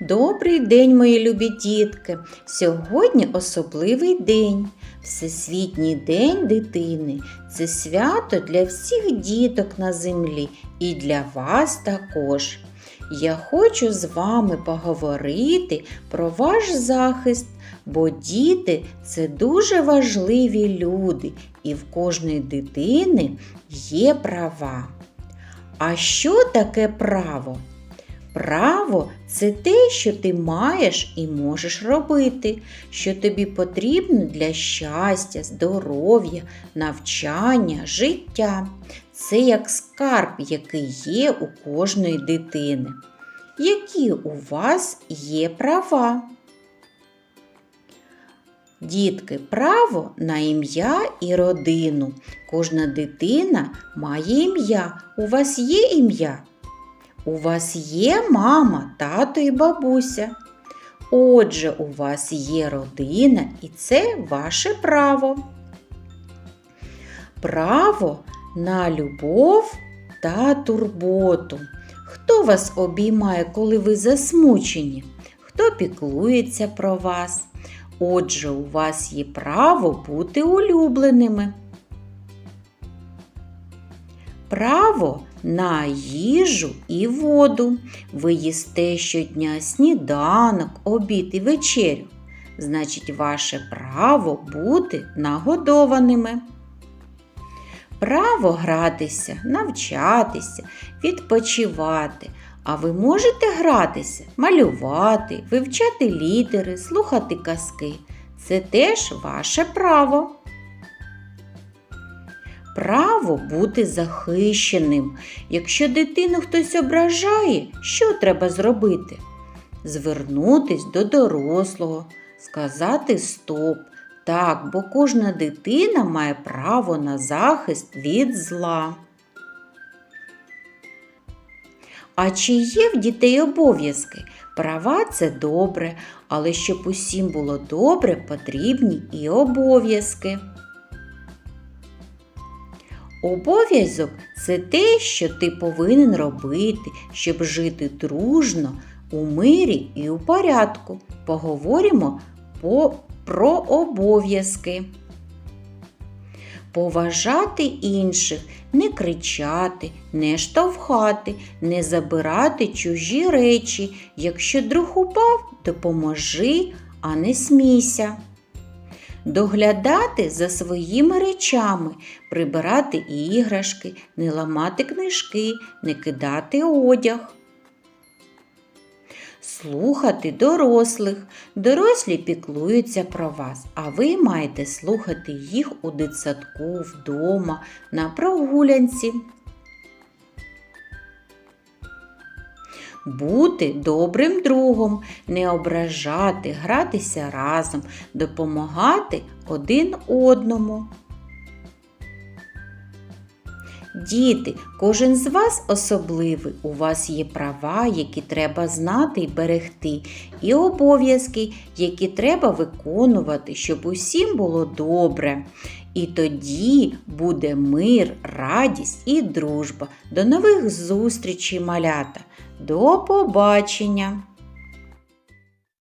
Добрий день, мої любі дітки! Сьогодні особливий день. Всесвітній день дитини. Це свято для всіх діток на землі і для вас також. Я хочу з вами поговорити про ваш захист, бо діти це дуже важливі люди, і в кожної дитини є права. А що таке право? Право це те, що ти маєш і можеш робити, що тобі потрібно для щастя, здоров'я, навчання, життя. Це як скарб, який є у кожної дитини. Які у вас є права? Дітки, право на ім'я і родину. Кожна дитина має ім'я. У вас є ім'я? У вас є мама, тато і бабуся. Отже, у вас є родина і це ваше право. Право на любов та турботу. Хто вас обіймає, коли ви засмучені? Хто піклується про вас? Отже, у вас є право бути улюбленими. Право на їжу і воду. Ви їсте щодня сніданок, обід і вечерю. Значить, ваше право бути нагодованими. Право гратися, навчатися, відпочивати. А ви можете гратися, малювати, вивчати літери, слухати казки. Це теж ваше право. Право бути захищеним. Якщо дитину хтось ображає, що треба зробити? Звернутись до дорослого, сказати стоп. Так, бо кожна дитина має право на захист від зла. А чи є в дітей обов'язки? Права це добре, але щоб усім було добре, потрібні і обов'язки. Обов'язок це те, що ти повинен робити, щоб жити дружно, у мирі і у порядку. Поговоримо по, про обов'язки. Поважати інших, не кричати, не штовхати, не забирати чужі речі. Якщо друг упав, допоможи, а не смійся. Доглядати за своїми речами, прибирати іграшки, не ламати книжки, не кидати одяг. Слухати дорослих. Дорослі піклуються про вас, а ви маєте слухати їх у дитсадку, вдома, на прогулянці. Бути добрим другом, не ображати, гратися разом, допомагати один одному. Діти, кожен з вас особливий. У вас є права, які треба знати і берегти, і обов'язки, які треба виконувати, щоб усім було добре. І тоді буде мир, радість і дружба. До нових зустрічей, малята! До побачення!